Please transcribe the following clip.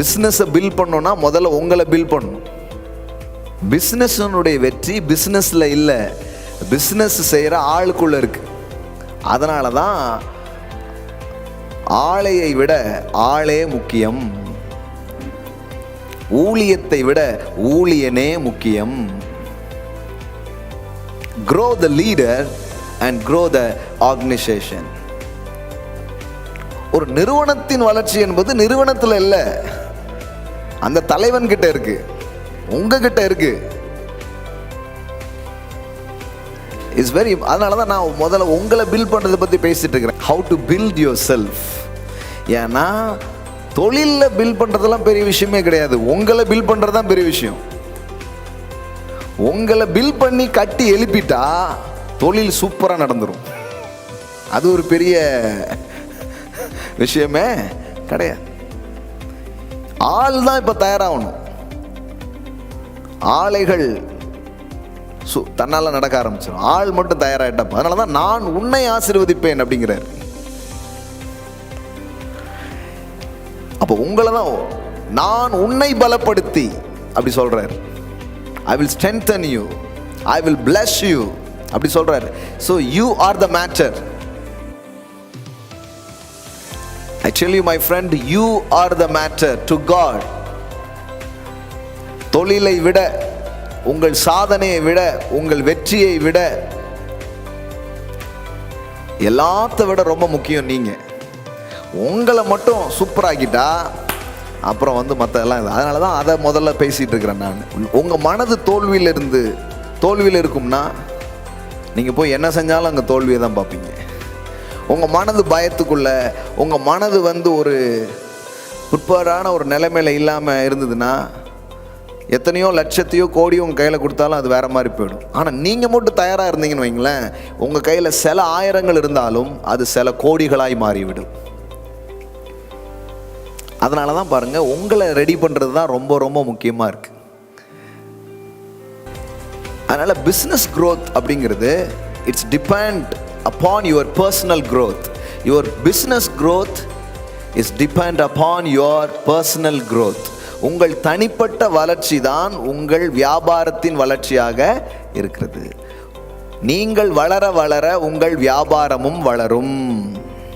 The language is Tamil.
பிஸ்னஸை பில் பண்ணோன்னா முதல்ல உங்களை பில் பண்ணணும். பிஸ்னஸ்னுடைய வெற்றி பிஸ்னஸில் இல்லை. பிஸ்னஸ் செய்கிற ஆளுக்குள்ளே இருக்கு. அதனால தான் ஆளையை விட ஆளே முக்கியம். ஊழியத்தை விட ஊழியனே முக்கியம். Grow the leader and grow the organisation ஒரு நிறுவனத்தின் வளர்ச்சி என்பது நிறுவனத்தில் இல்லை. அந்த தலைவன் கிட்ட இருக்கு. உங்ககிட்ட இருக்கு. இஸ் வெரி அதனால தான் நான் முதல்ல உங்களை பில்ட் பண்ணுறதை பற்றி பேசிட்டு இருக்கிறேன். How to build yourself ஏன்னா தொழிலில் பில் பண்ணுறதெல்லாம் பெரிய விஷயமே கிடையாது. உங்களை பில் பண்ணுறது தான் பெரிய விஷயம். உங்களை பில் பண்ணி கட்டி எழுப்பிட்டா தொழில் சூப்பராக நடந்துடும் அது ஒரு பெரிய விஷயமே கிடையாது. ஆள் தான் இப்போ தயாராகணும். ஆலைகள் சு தன்னால் நடக்க ஆரம்பிச்சிடும் ஆள் மட்டும் தயாராகிட்டப்ப அதனால தான் நான் உன்னை ஆசீர்வதிப்பேன் அப்படிங்கிறார். அப்போ உங்களை தான் நான் உன்னை பலப்படுத்தி அப்படி சொல்கிறார் I will strengthen you I will bless you அப்படி சொல்கிறார் so you are the matter I tell you my friend you are the matter to God தொழிலை விட உங்கள் சாதனையை விட உங்கள் வெற்றியை விட எல்லாத்த விட ரொம்ப முக்கியம் நீங்கள் உங்களை மட்டும் சூப்பராக்கிட்டா அப்புறம் வந்து மற்றதெல்லாம் அதனால தான் அதை முதல்ல பேசிகிட்டு இருக்கிறேன் நான். உங்கள் மனது தோல்வியில் இருந்து தோல்வியில் இருக்கும்னா நீங்கள் போய் என்ன செஞ்சாலும் அங்கே தோல்வியை தான் பார்ப்பீங்க. உங்கள் மனது பயத்துக்குள்ள உங்கள் மனது வந்து ஒரு உட்பாடான ஒரு நிலைமையில் இல்லாமல் இருந்ததுன்னா எத்தனையோ லட்சத்தையோ கோடியோ உங்கள் கையில் கொடுத்தாலும் அது வேறு மாதிரி போயிடும். ஆனால் நீங்கள் மட்டும் தயாராக இருந்தீங்கன்னு வைங்களேன் உங்கள் கையில் சில ஆயிரங்கள் இருந்தாலும் அது சில கோடிகளாய் மாறிவிடும். அதனால தான் பாருங்கள் உங்களை ரெடி பண்ணுறது தான் ரொம்ப ரொம்ப முக்கியமாக இருக்குது அதனால் பிஸ்னஸ் க்ரோத் அப்படிங்கிறது it's depend upon your personal growth. Your business growth is depend upon your personal growth. உங்கள் தனிப்பட்ட வளர்ச்சி தான் உங்கள் வியாபாரத்தின் வளர்ச்சியாக இருக்கிறது. நீங்கள் வளர வளர உங்கள் வியாபாரமும் வளரும்.